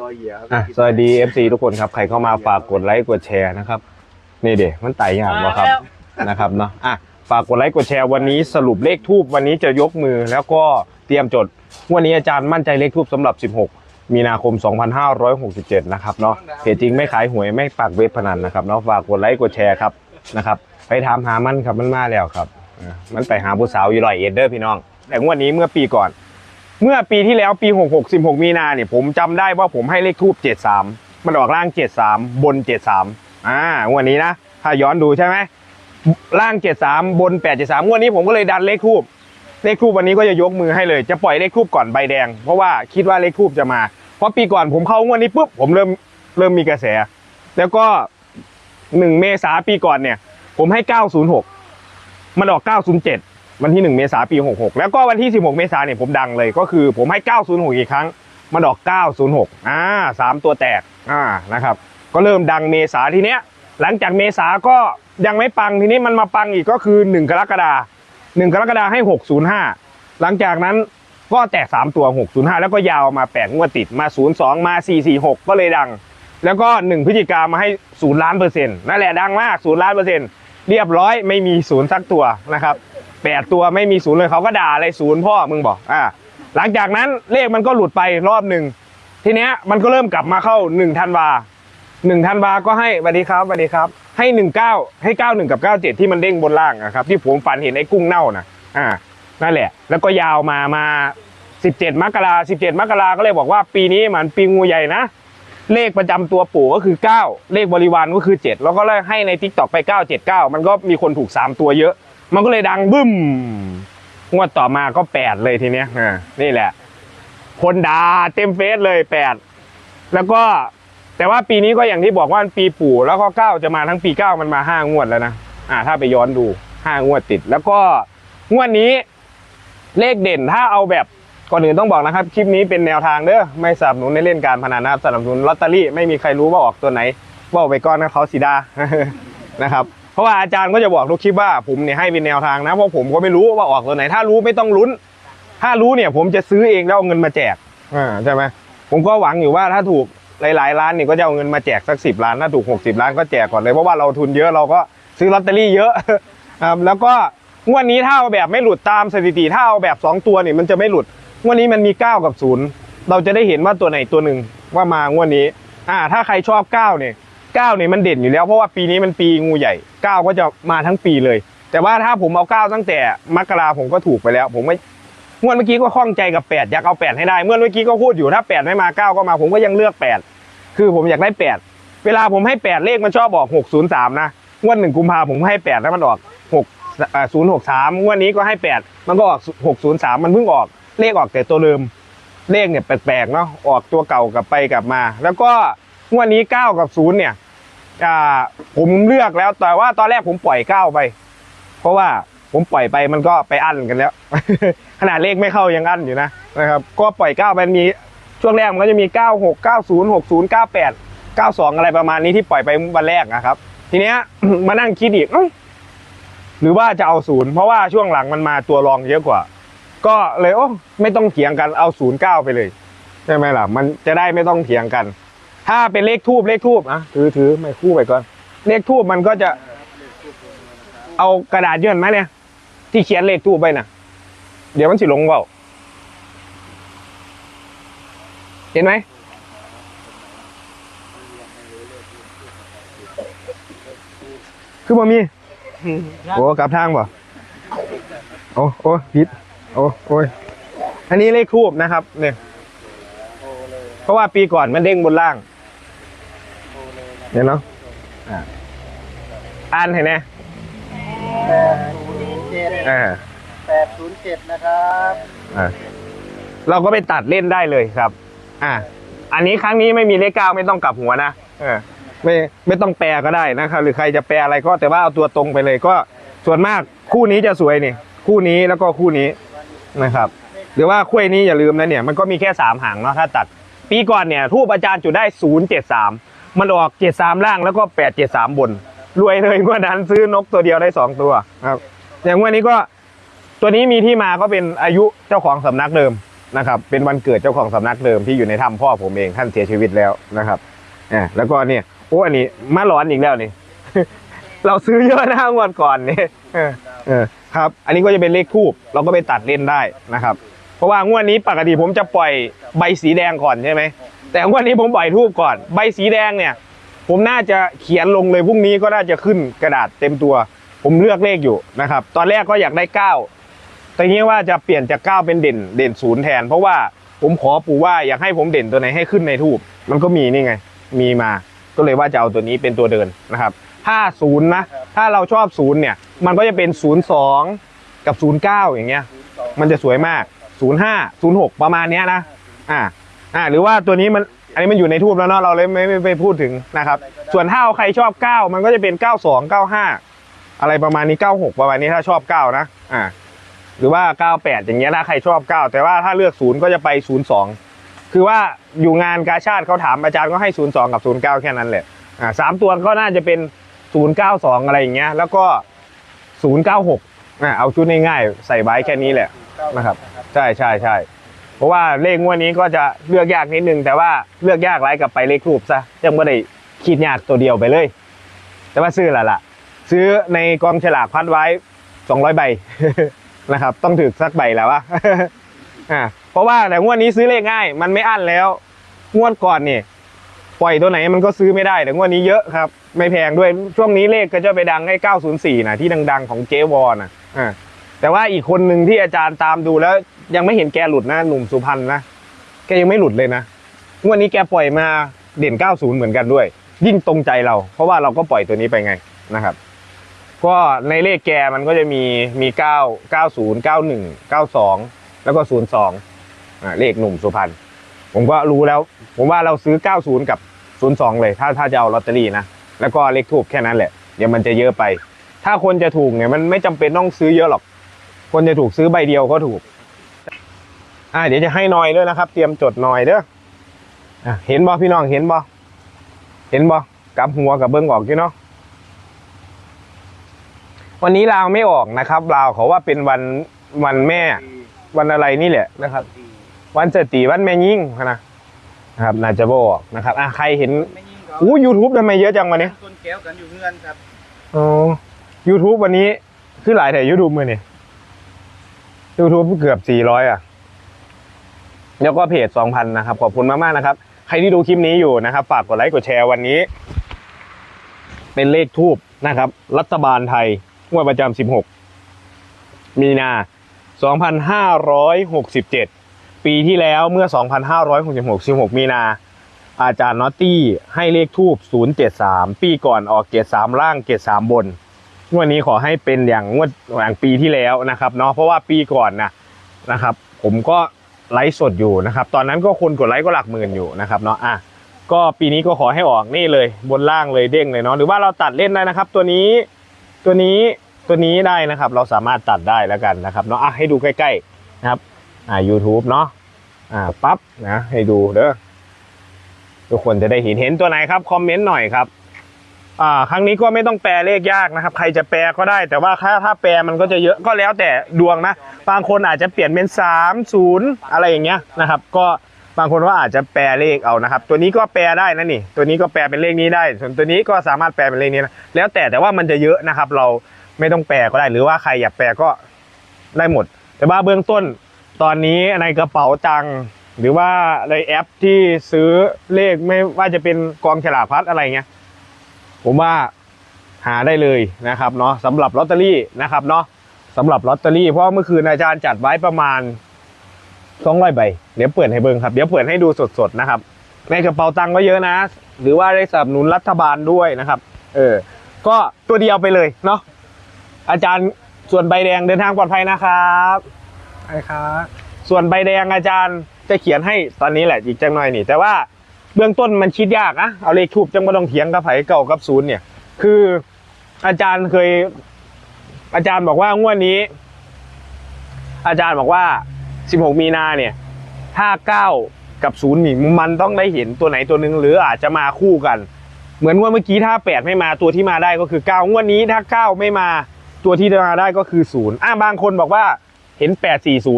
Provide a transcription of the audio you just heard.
รอยเหยียบอะสวัสดี FC ทุกคนครับ ใครเข้ามาฝากกดไลค์กดแชร์นะครับ นี่เด็มันไต่ยากวะครับนะครับเนาะอะฝากกดไลค์กดแชร์วันนี้สรุปเลขทูบวันนี้จะยกมือแล้วก็เตรียมจดวันนี้อาจารย์มั่นใจเลขทูบสำหรับ 16 มีนาคม 2567 นะครับเนาะเพจจริงไม่ขายหวยไม่ปักเว็บพนันนะครับเนาะฝากกดไลค์กดแชร์ครับนะครับไปถามหามันครับมันมาแล้วครับอะมันไปหาผู้สาวอยู่ลอยเอ็ดเดอร์พี่น้อง แต่งวดนี้เมื่อปีก่อน เมื่อปีที่แล้วปี 66 16 มีนาเนี่ยผมจำได้ว่าผมให้เลขทูบ73 มันออกล่าง 73 บน 73 อ่างวดนี้นะ ถ้าย้อนดูใช่ไหมล่าง 73 บน 873งวดนี้ผมก็เลยดันเลขทูบเลขทูบวันนี้ก็จะยกมือให้เลย จะปล่อยเลขทูบก่อนใบแดง เพราะว่าคิดว่าเลขทูบจะมา เพราะปีก่อนผมเข้างวดนี้ปุ๊บผมเริ่มเริ่มมีกระแส แล้วก็ 1 เมษาปีก่อนเนี่ย ผมให้ 906 มันออก 907 วันที่ 1 เมษาปี 66 แล้วก็วันที่ 16 เมษาเนี่ยผมดังเลยก็คือผมให้ 906 อีกครั้งมันอก 906 อ่าสามตัวแตก อ่า นะครับ ก็เริ่มดังเมษาทีเนี้ย หลังจากเมษาก็ยังไม่ปังทีนี้มันมาปังอีกก็คือ 1 กรกฎาคม1กรกฎาคมให้ 605 หลังจากนั้นก็แตก 3 ตัว 605 แล้วก็ยาวมา8งวดติดมา 02 มา 446 ก็เลยดัง แล้วก็ 1พฤศจิกามาให้0ล้านเปอร์เซ็นต์นั่นแหละดังมาก0ล้านเปอร์เซ็นต์เรียบร้อยไม่มีศูนย์สักตัวนะครับ แปดตัวไม่มีศูนย์เลยเขาก็ด่าอะไรศูนย์พ่อมึงบอกอ่าหลังจากนั้นเลขมันก็หลุดไปรอบหนึ่งทีเนี้ยมันก็เริ่มกลับมาเข้าหนึ่งธันวาหนึ่งธันวาก็ให้สวัสดีครับสวัสดีครับ ให้หนึ่งเก้าให้เก้าหนึ่งกับเก้าเจ็ดที่มันเด้งบนล่างนะครับ ที่ผมฝันเห็นไอ้กุ้งเน่านะอ่านั่นแหละ แล้วก็ยาวมามาสิบเจ็ดมกราสิบเจ็ดมกราก็เลยบอกว่าปีนี้มันปีงูใหญ่นะเลขประจำตัวปู่ก็คือ9เลขบริวารก็คือ7แล้วก็เลยให้ในทิกตอกไป979มันก็มีคนถูก3ตัวเยอะ มันก็เลยดังบึ้ม งวดต่อมาก็8เลยทีเนี้ยอ่านี่แหละ คนด่าเต็มเฟซเลย8แล้วก็แต่ว่าปีนี้ก็อย่างที่บอกว่ามันปีปู่แล้วก็9จะมาทั้งปี9มันมา5งวดแล้วนะอ่า ถ้าไปย้อนดู5งวดติด แล้วก็งวดนี้เลขเด่นถ้าเอาแบบก่อนอื่นต้องบอกนะครับ คลิปนี้เป็นแนวทางเด้อไม่สนับสนุนในเล่นการพนันนะครับสนับสนุนลอตเตอรี่ไม่มีใครรู้ว่าออกตัวไหนว่าไปก้อนนะเขาสีดานะครับ เพราะว่าอาจารย์ก็จะบอกทุกคลิปว่าผมเนี่ยให้เป็นแนวทางนะเพราะผมก็ไม่รู้ว่าออกตัวไหน ถ้ารู้ไม่ต้องลุ้น ถ้ารู้เนี่ยผมจะซื้อเองแล้วเอาเงินมาแจกอ่าใช่ไหมผมก็หวังอยู่ว่าถ้าถูกหลายๆล้านเนี่ยก็จะเอาเงินมาแจกสักสิบล้านถ้าถูกหกสิบล้านก็แจกก่อนเลยเพราะว่าเราทุนเยอะเราก็ซื้อลอตเตอรี่เยอะครับแล้วก็งวดนี้ถ้าเอาแบบไม่หลุดตามสถิติถ้าเอาแบบสองตัวเนี่ยมันจะไม่หลุดงวดนี้มันมี 9 กับ 0 เราจะได้เห็นว่าตัวไหนตัวหนึ่งว่ามา งวดนี้อ่าถ้าใครชอบ 9 เนี่ย 9เนี่ยมันเด่นอยู่แล้วเพราะว่าปีนี้มันปีงูใหญ่ 9 ก็จะมาทั้งปีเลย แต่ว่าถ้าผมเอา 9 ตั้งแต่มกราผมก็ถูกไปแล้ว ผมไม่งวดเมื่อกี้ก็คล่องใจกับ 8 อยากเอา 8 ให้ได้ เมื่อเมื่อกี้ก็พูดอยู่ถ้า 8 ไม่มา 9 ก็มา ผมก็ยังเลือก 8 คือผมอยากได้ 8 เวลาผมให้ 8 เลขมันชอบบอก 603 นะงวดหนึ่งกุมภาผมให้ 8 แล้วมันออก6อ่า063งวดนี้ก็ให้ 8 มันก็ออก 603 มันเพิ่งออกเลขออกแต่ตัวเดิมเลขเนี่ยแปลกๆเนาะออกตัวเก่ากลับไปกลับมา แล้วก็งวดนี้ 9 กับ 0 เนี่ย อ่าผมเลือกแล้ว แต่ว่าตอนแรกผมปล่อย9ไป เพราะว่าผมปล่อยไปมันก็ไปอั้นกันแล้ว ขนาดเลขไม่เข้ายังอั้นอยู่นะนะครับ ก็ปล่อย9ไปมีช่วงแรกมันก็จะมี 96 90 60 98 92 อะไรประมาณนี้ที่ปล่อยไปวันแรกนะครับ ทีเนี้ยมานั่งคิดอีกหรือว่าจะเอาศูนย์เพราะว่าช่วงหลังมันมาตัวรองเยอะกว่า ก็เลยโอ้ไม่ต้องเถียงกันเอาศูนย์เก้าไปเลยใช่ไหมล่ะ มันจะได้ไม่ต้องเถียงกัน ถ้าเป็นเลขทูบเลขทูบอะถือถือไม่คู่ไปก่อน เลขทูบมันก็จะ เอากระดาษยื่นไหมเนี่ย ที่เขียนเลขทูบไปน่ะ เดี๋ยวมันสิลงเปล่าเห็นไหมคือบ่มีโอ้กลับทางบ่โอ้โอ้ผิดโอ้โอ้ยอันนี้เลขทูบนะครับเนี่ยเพราะว่าปีก่อนมันเด้งบนล่าง เดี๋ยวเนาะอ่าอ่านเห็นไหมแปดศูนย์เจ็ดอ่าแปดศูนย์เจ็ดนะครับอ่าเราก็ไปตัดเล่นได้เลยครับ อ่าอันนี้ครั้งนี้ไม่มีเลขเก้าไม่ต้องกลับหัวนะเออไม่ไม่ต้องแปลก็ได้นะครับ หรือใครจะแปลอะไรก็แต่ว่าเอาตัวตรงไปเลยก็ส่วนมากคู่นี้จะสวยนี่ คู่นี้แล้วก็คู่นี้นะครับหรือว่าคุ้ยนี้อย่าลืมนะเนี่ยมันก็มีแค่สามหางเนาะถ้าตัด ปีก่อนเนี่ยทูบอาจารย์จุดได้ศูนย์เจ็ดสาม มันออกเจ็ดสามล่างแล้วก็แปดเจ็ดสามบน รวยเลยงวดนั้นซื้อนกตัวเดียวได้สองตัวครับอย่างงวันนี้ก็ตัวนี้มีที่มาก็เป็นอายุเจ้าของสำนักเดิมนะครับ เป็นวันเกิดเจ้าของสำนักเดิมที่อยู่ในถ้ำพ่อผมเองท่านเสียชีวิตแล้วนะครับอ่าแล้วก็เนี่ยโอ้อันนี้มาร้อนอีกแล้วนี่ เราซื้อเยอะนะงวดก่อนนี่เออเออครับ อันนี้ก็จะเป็นเลขทูบเราก็ไปตัดเล่นได้นะครับ เพราะว่างวดนี้ปกติผมจะปล่อยใบสีแดงก่อนใช่ไหม แต่วดนี้ผมปล่อยทูบก่อน ใบสีแดงเนี่ย ผมน่าจะเขียนลงเลยพรุ่งนี้ก็น่าจะขึ้นกระดาษเต็มตัว ผมเลือกเลขอยู่นะครับ ตอนแรกก็อยากได้เก้าแต่นี้ว่าจะเปลี่ยนจากเก้าเป็นเด่นเด่นศูนย์แทน เพราะว่าผมขอปู่ว่าอยากให้ผมเด่นตัวไหนให้ขึ้นในทูบมันก็มีนี่ไง มีมาก็เลยว่าจะเอาตัวนี้เป็นตัวเดินนะครับถ้าศูนย์นะ ถ้าเราชอบศูนย์เนี่ย มันก็จะเป็นศูนย์สองกับศูนย์เก้าอย่างเงี้ย มันจะสวยมาก 05 06 ประมาณเนี้ยนะ อ่า อ่าหรือว่าตัวนี้มันอันนี้มันอยู่ในทูบแล้วเนาะเราเลยไม่ไม่ไม่พูดถึงนะครับ ส่วนถ้าเอาใครชอบ 9 มันก็จะเป็น 92 95 อะไรประมาณนี้ 96 ประมาณนี้ถ้าชอบ 9 นะอ่าหรือว่า 98 อย่างเงี้ยถ้าใครชอบ 9 แต่ว่าถ้าเลือก0ก็จะไป 02 คือว่าอยู่งานกาชาติเขาถามอาจารย์ก็ให้ 02 กับ 09 แค่นั้นแหละอ่าสามตัวก็น่าจะเป็น 092 อะไรอย่างเงี้ยแล้วก็ 096อ่าเอาชุดง่ายๆใส่ไว้แค่นี้แหละนะครับ ใช่ใช่ใช่ เพราะว่าเลขงวดนี้ก็จะเลือกยากนิดนึงแต่ว่าเลือกยากไรกับไปเลขรูปซะยังไม่ได้คิดยากตัวเดียวไปเลย แต่ว่าซื้อและล่ะ ซื้อในกองฉลากพัดไว้200ใบนะครับ ต้องถึกสักใบแล้ววะอ่าเพราะว่าแต่งวดนี้ซื้อเลขง่าย มันไม่อั้นแล้วงวดก่อนเนี่ปล่อยตัวไหนมันก็ซื้อไม่ได้แต่งวดนี้เยอะครับ ไม่แพงด้วยช่วงนี้เลขก็จะไปดังให้904นะที่ดัง ๆ ของเจวอนะอ่าแต่ว่าอีกคนหนึ่งที่อาจารย์ตามดูแล้ว ยังไม่เห็นแกหลุดนะหนุ่มสุพรรณนะแกยังไม่หลุดเลยนะงวันนี้แกปล่อยมาเด่น 90 เหมือนกันด้วย ยิ่งตรงใจเรา เพราะว่าเราก็ปล่อยตัวนี้ไปไงนะครับ ก็ในเลขแกมันก็จะมีมี9 90 91 92 แล้วก็ 02อ่าเลขหนุ่มสุพรรณผมก็รู้แล้ว ผมว่าเราซื้อ 90 กับ 02 เลย ถ้าถ้าจะเอาลอตเตอรี่นะแล้วก็เลขทูบแค่นั้นแหละเดี๋ยวมันจะเยอะไป ถ้าคนจะถูกเนี่ยมันไม่จำเป็นต้องซื้อเยอะหรอก คนจะถูกซื้อใบเดียวก็ถูก อ่าเดี๋ยวจะให้หน่อยด้วยนะครับ เตรียมจดหน่อยเด้ออะเห็นบ่พี่น้องเห็นบ่เห็นบ่กลับหัวกับเบิ้งออกอยู่เนาะวันนี้ลาวไม่ออกนะครับลาวเขาว่าเป็นวันวันแม่ วันอะไรนี่แหละนะครับ วันสตรีวันแม่ยิ่งนะนะครับน่าจะบออกนะครับอะใครเห็นไม่ยิงเขาอู้ยูทูบทำไมเยอะจังวันนี้ต้นแก้วกันอยู่เงื่อนครับอ๋อ YouTube วันนี้คือหลายแต่ YouTube มือนี่ YouTube เกือบ400อะ แล้วก็เพจ2,000นะครับขอบคุณมากๆนะครับ ใครที่ดูคลิปนี้อยู่นะครับ ฝากกดไลค์กดแชร์วันนี้ เป็นเลขทูบนะครับ รัฐบาลไทยงวดประจำ16 มีนา 2567 ปีที่แล้วเมื่อ 2566 16 มีนา อาจารย์นอตตี้ให้เลขทูบ073 ปีก่อนออกเกต3ล่างเกต3บนงวดนี้ขอให้เป็นอย่างงวดอย่างปีที่แล้วนะครับเนาะเพราะว่าปีก่อนนะนะครับ ผมก็ ไลฟ์สดอยู่นะครับตอนนั้นก็คนกดไลค์ก็หลักหมื่นอยู่นะครับเนาะอะก็ปีนี้ก็ขอให้ออกนี่เลยบนล่างเลยเด้งเลยเนาะหรือว่าเราตัดเล่นได้นะครับ ตัวนี้ตัวนี้ตัวนี้ได้นะครับ เราสามารถตัดได้แล้วกันนะครับเนาะอะให้ดูใกล้ๆนะครับอ่า YouTube เนาะอ่าปั๊บนะให้ดูเด้อทุกคนจะได้เห็นเห็นตัวไหนครับ คอมเมนต์หน่อยครับ อ่าครั้งนี้ก็ไม่ต้องแปลเลขยากนะครับ ใครจะแปลก็ได้ แต่ว่าถ้าถ้าแปลมันก็จะเยอะก็แล้วแต่ดวงนะ บางคนอาจจะเปลี่ยนเป็นสามศูนย์อะไรอย่างเงี้ยนะครับ ก็บางคนว่าอาจจะแปลเลขเอานะครับ ตัวนี้ก็แปลได้นะนี่ ตัวนี้ก็แปลเป็นเลขนี้ได้ ส่วนตัวนี้ก็สามารถแปลเป็นเลขนี้นะแล้วแต่แต่ว่ามันจะเยอะนะครับ เราไม่ต้องแปลก็ได้ หรือว่าใครอยากแปลก็ได้หมด แต่ว่าเบื้องต้นตอนนี้ในกระเป๋าตังค์หรือว่าในแอปที่ซื้อเลขไม่ว่าจะเป็นกองฉลากพัดอะไรเงี้ย ผมว่าหาได้เลยนะครับเนาะสำหรับลอตเตอรี่นะครับเนาะสำหรับลอตเตอรี่เพราะว่าเมื่อคืนอาจารย์จัดไว้ประมาณ200ใบเดี๋ยวเปิดให้เบิ่งครับเดี๋ยวเปิดให้ดูสดๆนะครับ ในกระเป๋าตังค์ก็เยอะนะ หรือว่าได้สนับสนุนรัฐบาลด้วยนะครับ เออ ก็ตัวเดียวไปเลยเนาะอาจารย์ส่วนใบแดงเดินทางปลอดภัยนะครับใช่ครับส่วนใบแดงอาจารย์จะเขียนให้ตอนนี้แหละอีกจังหน่อยนี่ แต่ว่า เบื้องต้นมันคิดยากนะเอาเลขทูบจังไม่ต้องเถียงกับไผเก่ากับศูนย์เนี่ย คืออาจารย์เคย อาจารย์บอกว่างวดนี้ อาจารย์บอกว่า 16 มีนาเนี่ยถ้าเก้ากับศูนย์นี่มันต้องได้เห็นตัวไหนตัวหนึ่งหรืออาจจะมาคู่กัน เหมือนว่าเมื่อกี้ถ้าแปดไม่มาตัวที่มาได้ก็คือเก้างวดนี้ถ้าเก้าไม่มาตัวที่มาได้ก็คือศูนย์อะบางคนบอกว่าเห็นแปดสี่ศูนย์